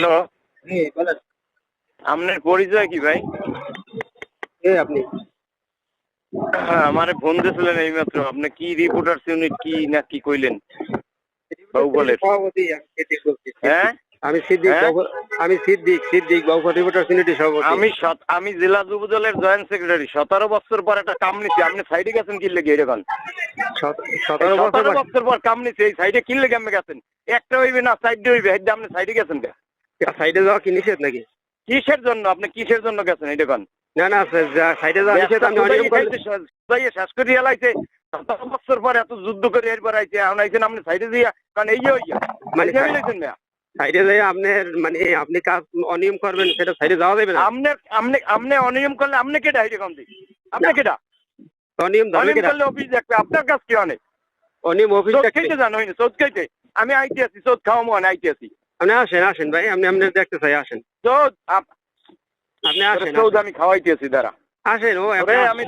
Hello. বলেন। আপনার পরিচয় কি ভাই? কে আপনি। হ্যাঁ, আমারে ফোন দিয়েছিলেন এইমাত্র। আপনি কি রিপোর্টার্স ইউনিট কি না কি কইলেন? বাহুবলের। আমি সিদ্দিক হ্যাঁ? আমি সিদ্দিক হ্যাঁ? আমি সিদ্দিক সিদ্দিক বাবু রিপোর্টার সিনিটি সভাপতি। আমি আমি জেলা যুব দলের জয়েন্ট সেক্রেটারি সতেরো বছর পর একটা কাম নিচ্ছি আপনি সাইডে গেছেন কি লেগে এরকম? সতেরো বছর পর কাম নিচ্ছি এই সাইডে কি লেগে আপনি গেছেন? একটা হইবে না সাইডে হইবে হেডে আপনি সাইডে গেছেন কে? সাইডে যাওয়া কি নিষেধ নাকি? কিসের জন্য? আপনি কিসের জন্য গেছেন? এটা কোন না না সাইডে যাওয়া নিষেধ আমি অনিয়ম শেষ করে এলাইছে। সতেরো বছর পর এত যুদ্ধ করে এরপর আইছে এখন আইছেন আপনি সাইডে দিয়া কারণ এই হইয়া মানে মানে সাইডে যাই আপনার মানে আপনি কাজ অনিয়ম করবেন সেটা সাইডে যাওয়া যাবে না? আপনি আপনি আপনি অনিয়ম করলে আপনি কেটা হাইটে কম দিই আপনি কেটা অনিয়ম অনিয়ম করলে অফিস দেখবে আপনার কাজ কি অনেক অনিয়ম অফিস দেখতে খেতে জানো চোদ খেতে আমি আইতে আছি চোদ খাওয়া মনে আইতে আছি। আপনি আসেন আসেন ভাই আপনি আপনি দেখতে চাই আসেন। চোদ আপ- আপনি আসেন। চোদ আমি খাওয়াইতে আছি দাঁড়া। আসেন ও আমি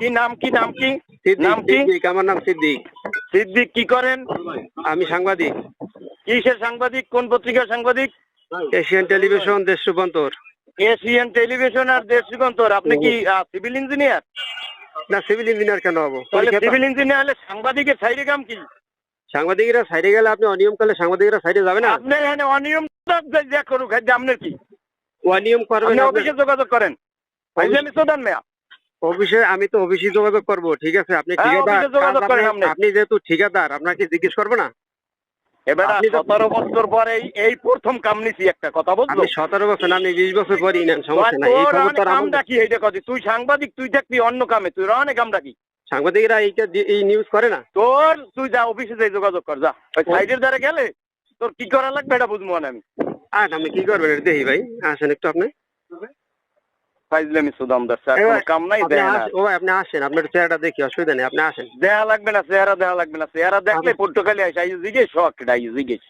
কি নাম কি নাম কি? নাম কি? সিদ্দিক আমার নাম সিদ্দিক। সিদ্দিক কি করেন? আমি সাংবাদিক। কিসের সাংবাদিক? কোন পত্রিকার সাংবাদিক? এশিয়ান টেলিভিশন দেশ রূপান্তর এশিয়ান টেলিভিশন আর দেশ যুগান্তর। আপনি কি সিভিল ইঞ্জিনিয়ার? না সিভিল ইঞ্জিনিয়ার কেন হব? সিভিল ইঞ্জিনিয়ার হলে সাংবাদিকের সাইডে কাম কি? সাংবাদিকরা সাইডে গেলে আপনি অনিয়ম করলে সাংবাদিকরা সাইডে যাবে না? আপনার এখানে অনিয়ম যা করুক আপনার কি? অনিয়ম করবেন আপনি আপনি- অফিসে যোগাযোগ করেন। অফিস- আমি আমি তো অফিসে যোগাযোগ করব ঠিক আছে? আপনি হ্যাঁ, ঠিকাদার আপনি- আপনি। আপনি যেহেতু ঠিকাদার আপনাকে জিজ্ঞেস করব না? এবার আপনি সতেরো বছর পরে এই- এই প্রথম কাম নিছি একটা কথা বলছো সতেরো বছর না, আপনি বিশ বছর পরই নেন সমস্যা নাই। এই তোর খবর অনেক তো আর কাম আমাদের- ডাকি এইটা কথা তুই সাংবাদিক তুই থাকবি অন্য কামে তুই অনেক কাম ডাকি সাংবাদিকরা এইটা এই নিউজ করে না? তোর তুই যা অফিসে যাই যোগাযোগ কর যা। সাইডের দ্বারা গেলে তোর কি করা লাগবে এটা বুঝব না আমি। আর আপনি কি করবেন দেখি ভাই। আসেন একটু আপনি। ফাইজলামি সুদামদার স্যার কাম নাই আপনি দেয় না আস- ও আপনি আসেন আপনার চেহারাটা দেখি অসুবিধা নেই আপনি আসেন। লাগবে না চেহারা দেয়া লাগবে না চেহারা দেখলে আমি- পর্তুগালি আসে আই জিজ্ঞেস শখ এটা জিজ্ঞেস।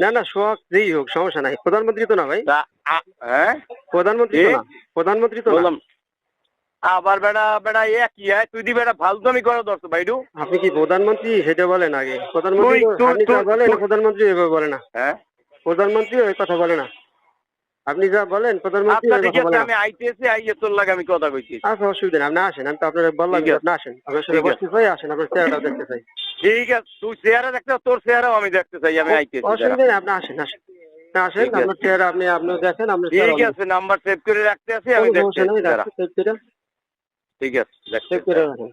না না শখ যেই হোক সমস্যা নাই। প্রধানমন্ত্রী তো না ভাই? হ্যাঁ? প্রধানমন্ত্রী তো না। প্রধানমন্ত্রী তো বললাম আবার বেড়া বেড়া এ কি হয় তুই দি বেড়া ফালতুমি করে দোস্ত ভাইডু। আপনি কি প্রধানমন্ত্রী সেটা বলেন আগে? প্রধানমন্ত্রী আপনি যা বলেন প্রধানমন্ত্রী এভাবে বলে না। হ্যাঁ? প্রধানমন্ত্রী ওই কথা বলে না। আপনি যা বলেন প্রধানমন্ত্রী আচ্ছা ওই কথা বলে না। আমি আইতেছি আইয়ে তোর লাগে আমি কথা কইছি। আচ্ছা অসুবিধা আপনি আসেন আমি তো বললাম আপনি আসেন। আপনার সাথে বসতে চাই আসেন আপনার দেখতে চাই। ঠিক আছে তুই চেহারা দেখতে তোর চেহারাও আমি দেখতে চাই আমি আইতেছি। অসুবিধা আপনি আসেন আসেন। না, আসেন আপনার চেহারা আপনি আপনি দেখেন ঠিক আছে নাম্বার সেভ করে রাখতে আছি আমি দেখতে সেভ করে। ঠিক আছে দেখতে সেভ করে রাখেন